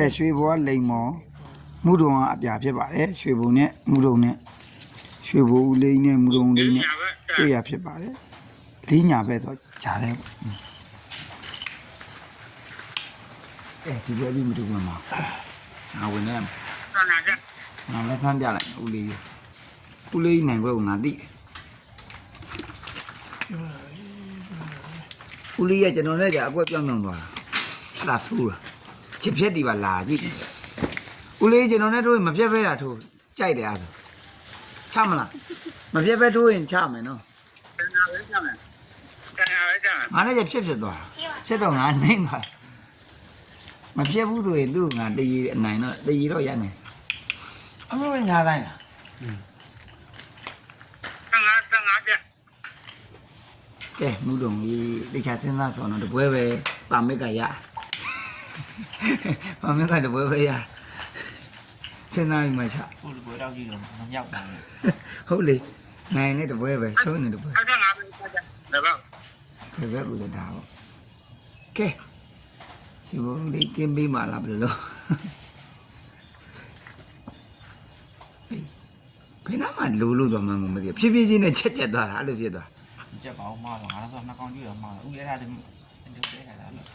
ကဲရွှေဘွားလိန်မော်မူတုံကအပြာဖြစ်ပါတယ်ရွှေဘုံနဲ့မူတုံနဲ့ရွှေဘိုဦးလိန်နဲ့မူတုံလိန်နဲ့တွေ့ရဖြစ်ပါတယ်လေးညာပဲဆိုဂျားတယ်ပေါ့အဲဒီလိုပြီးမတူဘူးမှာငါဝင်နေငါလည်းဆန်းပြလိုက်ဦးလေးဦးလေးနိုင်ခွဲကိုငါသိတယ်ဦးလေးကကျွန်တော်နဲ့ကြာအကွက်ပြောင်းပြောင်းသွားတာအဲ့ဒါဖူးတာ ချစ်ဖြက်တီပါလာကြည့်ဦးလေးကျွန်တော်နဲ့တို့မပြက်ဖဲတာထိုးကြိုက်တယ်အဲ့ဒါချမလားမပြက်ဖဲထိုးရင်ချမယ်နော်ငါလည်းကြဖြစ်ဖြစ်သွားတာဖြစ်တော့ငါနှိမ့်သွားမဖြစ်ဘူးဆိုရင်သူ့ငါတရီအနိုင်တော့တရီတော့ရနိုင်အမေညာတိုင်းလားကဲမူတုံကြီးတခြားစဉ်းစားဆိုတော့တပွဲပဲပါမက်ကရ ပါမက်ကတပွဲပဲရစဉ်းစားပြီးမှချကိုလူကိုတော့ကြည့်တော့မမြောက်ပါဘူးဟုတ်လေနိုင်နေတပွဲပဲရှုံးနေတပွဲဘယ်ဘက်ကူတော့ဒါပေါ့ကဲရှင်ဘုံလေးကင်းပေးမှလားဘယ်လိုလဲဘယ်နာမှလိုလို့တော့မှမသိဘူးဖြည်းဖြည်းချင်းနဲ့ချက်ချက်သွားတာအဲ့လိုဖြစ်သွားမချက်ပါဘူးမှားတော့ငါတော့နှစ်ကောင်ကြည့်တော့မှားတော့ဦးရဲထားတယ်ဒီတဲခါလာလို့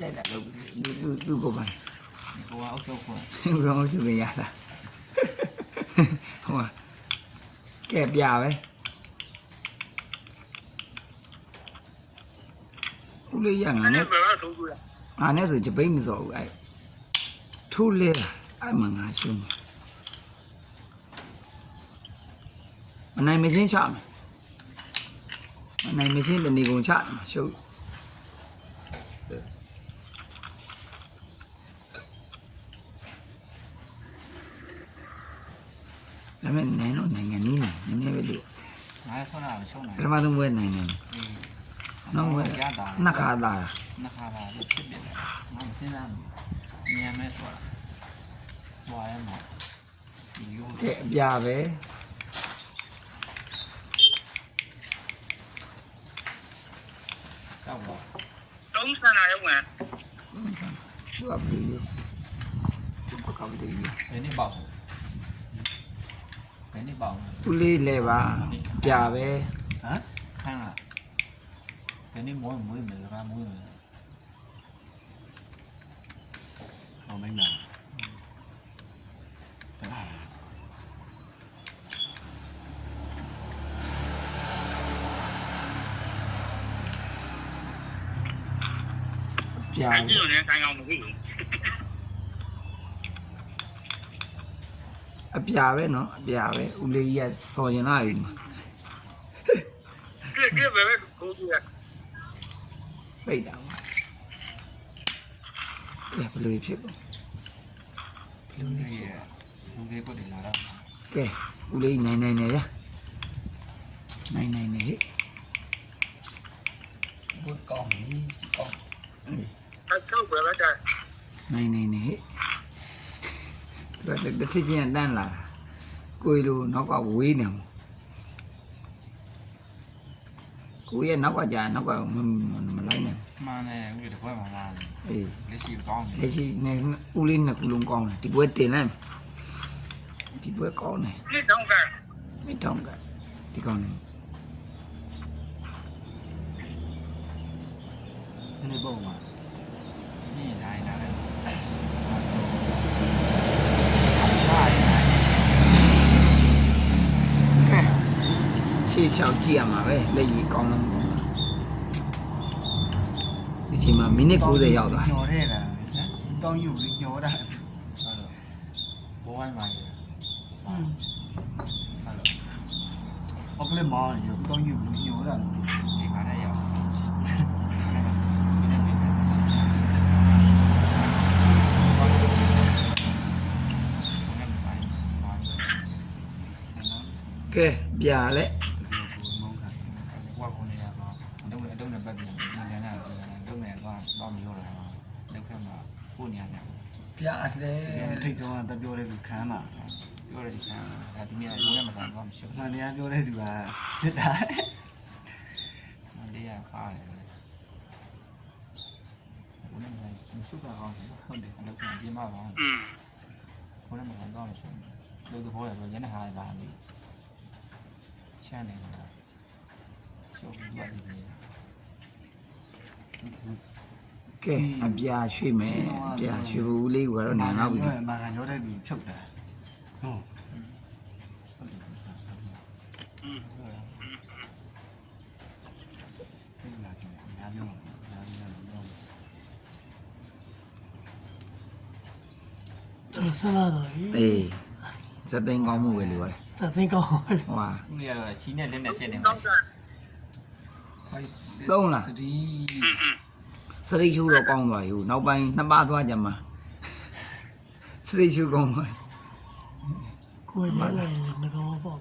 ကြိုက်တာလို့သူသူသူကိုပိုင်ကိုကအုပ်ချုပ်ခွင့်ဘရောင်းချင်ရတာဟိုကဲပြပဲဦးလေးရငါနဲ့ငါနဲ့ဆိုကြပိတ်မစော်ဘူးအဲ့ထိုးလဲအဲ့မှငါရှုံးမနိုင်မချင်းချမယ်မနိုင်မချင်းတဏီကုံချတယ်ရှုပ် ဒါပေမဲ့နိုင်တော့နိုင်ငံနည်းနည်းနည်းနည်းပဲလို့ငါဆွမ်းတာမချုံနိုင်ပထမဆုံးပွဲနိုင်နေနောက်ပွဲရတာနှစ်ခါလာနှစ်ခါလာလို့ဖြစ်ဖြစ်တယ်ငါမစင်းစားဘူးမြန်မဲ့ဆိုတာဟွာရမှာဒီလိုကဲအပြပဲကောက်ပါသုံးဆန္ဒရုံးမှာသူကပြီသူကကောက်တယ်ဘယ်နည်းပေါ့ဘယ်နည်းပေါ့ဦးလေးလဲပါပြပဲဟမ်ခန်းလားဘယ်နည်းမွေးမွေးမ ယ်လားမွေးမယ်ဟောမိမ့်လားပြအဲ့ဒီလိုနဲ့ဆိုင်အောင်မဖြစ်ဘူး အပြပဲနော်အပြပဲဦးလေးကြီးကစော်ရင်လာပြီပြည့်ပြည့်ပဲပဲကိုကြီးကပိတ်တာပါကဲဘယ်လိုဖြစ်ကုန်လူကြီးရဲ့လူသေးပုတ်တွေလာတော့ကဲဦးလေးနိုင်နိုင်နေရနိုင်နိုင်နေဟဲ့ဘုတ်ကောင်းပြီကောင်းအချုပ်ပဲပဲတဲ့နိုင်နိုင်နေဟဲ့သူက တစ်ချက်ချင်းတန်းလာတာကိုယ်လိုနောက်ကဝေးနေမှာကိုရဲ့နောက်ကကြာနောက်ကမလိုက်နဲ့မှန်တယ်ဦးလေးတပွဲမှာမှန်တယ်အေးလက်ရှိကောင်းတယ်လက်ရှိနဲ့ဦးလေးနှစ်ခုလုံးကောင်းတယ်ဒီပွဲတင်လိုက်ဒီပွဲကောင်းတယ်မိတောင်းကမိတောင်းကဒီကောင်းတယ်နည်းနည်းပေါ့မှာနည်းတိုင်းတိုင်း ရှေ့ရှောက်ကြည့်ရမှာပဲလက်ရည်ကောင်းလို့ဒီချိန်မှာမိနစ်90ရောက်သွားညော်တဲ့လားတောင်းယူပြီးညော်တာဟုတ်တော့ဘိုးဝိုင်းပါရဲ့ဟုတ်ကဲ့မောင်ရေတောင်းယူလို့ညော်တာဒီခါနဲ့ရောက်ကဲပြာလဲ တော့နဲ့တော့တော့မျိုးလာတော့ခက်မှာကိုနေရတယ်ပြတယ်ထိတ်ဆုံးကတပြောတဲ့သူခမ်းမှာပြောရတဲ့ခံဒါဒီနေ့ရိုးရမဆိုင်တော့မရှိဘူးမှန်တရားပြောတဲ့သူကစစ်တာမလေးရပါတယ်ဝနဲ့ဆိုင်ရှုပ်တာကောင်းတယ်ဟုတ်တယ်အလုပ်ကပြင်ပါပါอืมဘုန်းနဲ့မကန်တော့လို့ဆိုလို့ဒီဘောရဆိုရနေဟာပါနေချမ်းနေတယ်ရှုပ်ပြီးရတယ် ကဲအပြာရွှေ့မယ်အပြာရွှေဘူးလေးကတော့နာတော့ပြီမာကန်ရောတဲ့ပြီးဖြုတ်တာဟုတ်ဆလာတော့အေးစတဲ့ကောင်းမှုပဲလို့ရတယ်စတဲ့ကောင်းဟွာခုနေရတော့ရှင်းနဲ့လက်နဲ့ဖြစ်နေမှာသုံးလား3 စရိတ်ရှုတော့ကောင်းသွားယူနောက်ပိုင်းနှစ်ပါးသွားကြမှာစရိတ်ရှုကောင်းသွားကိုယ်ရလိုက်ငကောပေါ့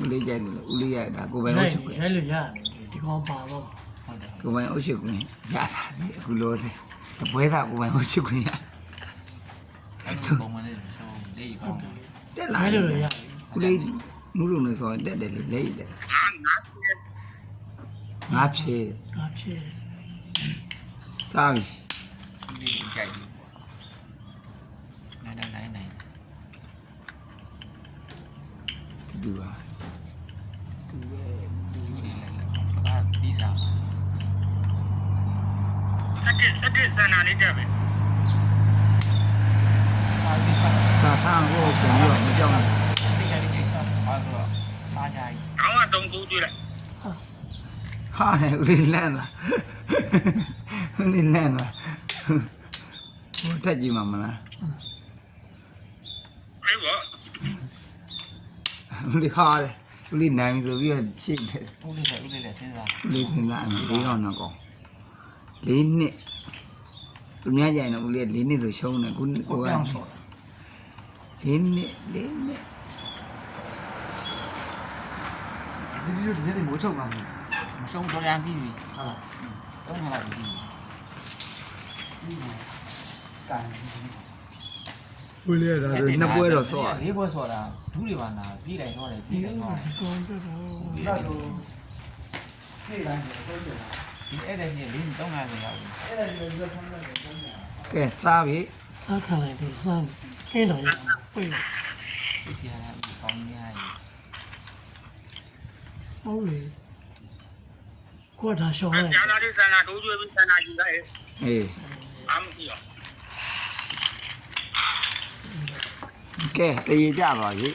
ဦးလေးကြိုက်လို့ဦးလေးရတာကိုပိုင်အုပ်ချုပ်ခဲ့ရလို့ရတယ်ဒီကောင်ပါတော့ကိုပိုင်အုပ်ချုပ်ခွင့်ရတာလေအခုလို့တယ်တပွဲသားကိုပိုင်အုပ်ချုပ်ခွင့်ရပုံမှန်လေးရှောင်းလေးကောင်းတက်လာလို့ရဦးလေးနုလို့နေဆိုတက်တယ်လေလက်ရတယ် ငါဖြေငါဖြေစမ်းဒီကြိုက်ဘူးပေါ့နိုင်နိုင်နိုင်နိုင်တူပါတူရဲ့လူတွေလည်းဘာပြီးစားစက်စက်စနာလေးတက်ပဲစာထမ်းကိုရှင်ပြီးတော့မကြောက်ဘူးစိတ်ရည်ကြီးစားပါဆိုတော့စားကြရင်အောင်းကတုံးကူးတွေ့လိုက် ဟာလေဦးလေးလန့်လာဦးလေးလန့်လာဟိုတက်ကြည့်မှာမလားအေးဘောဦးလေးဟာလေဦးလေးနိုင်ပြီဆိုပြီးတော့ရှင်းတယ်ဦးလေးလည်းဦးလေးလည်းစဉ်းစားဦးလေးစဉ်းစားအမေလေးတော့တော့ကောင်းလေးနှစ်သူများကြရင်တော့ဦးလေးကလေးနှစ်ဆိုရှုံးတယ်ခုကိုကိုကပြောင်းဆော်လေးနှစ်လေးနှစ်ဒီဒီဒီဒီမိုးချုပ်လာတယ် မဆုံးတော်ရန်ပြီးပြီဟုတ်လားသုံးခါလောက်ပြီးပြီကန်ဝေးလေဒါဆိုနှစ်ပွဲတော့ဆော့လေးပွဲဆော့တာဒူးတွေပါနာပြည်တိုင်းတော့တယ်ပြည်တိုင်းတော့ကောင်းတော့ဒါဆိုပြည်တိုင်းတော့တော့ဒီအဲ့ဒါကြီးလေးသုံးခါဆိုရောက်ပြီအဲ့ဒါကြီးကဒီကဖမ်းလိုက်တယ်ကဲစားပြီစားခံလိုက်တယ်လှမ်းကဲတော့ရအောင်ပြေးလိုက်ဒီစီရတာဒီကောင်းနေရည်ဟုတ်လေ ကိုကဒါရှောင်းလိုက်ညာလာလေးဆန္ဒဒိုးကျွေးပြီးဆန္ဒယူလိုက်အေးအားမရှိတော့ကဲတရေကြပါပြီ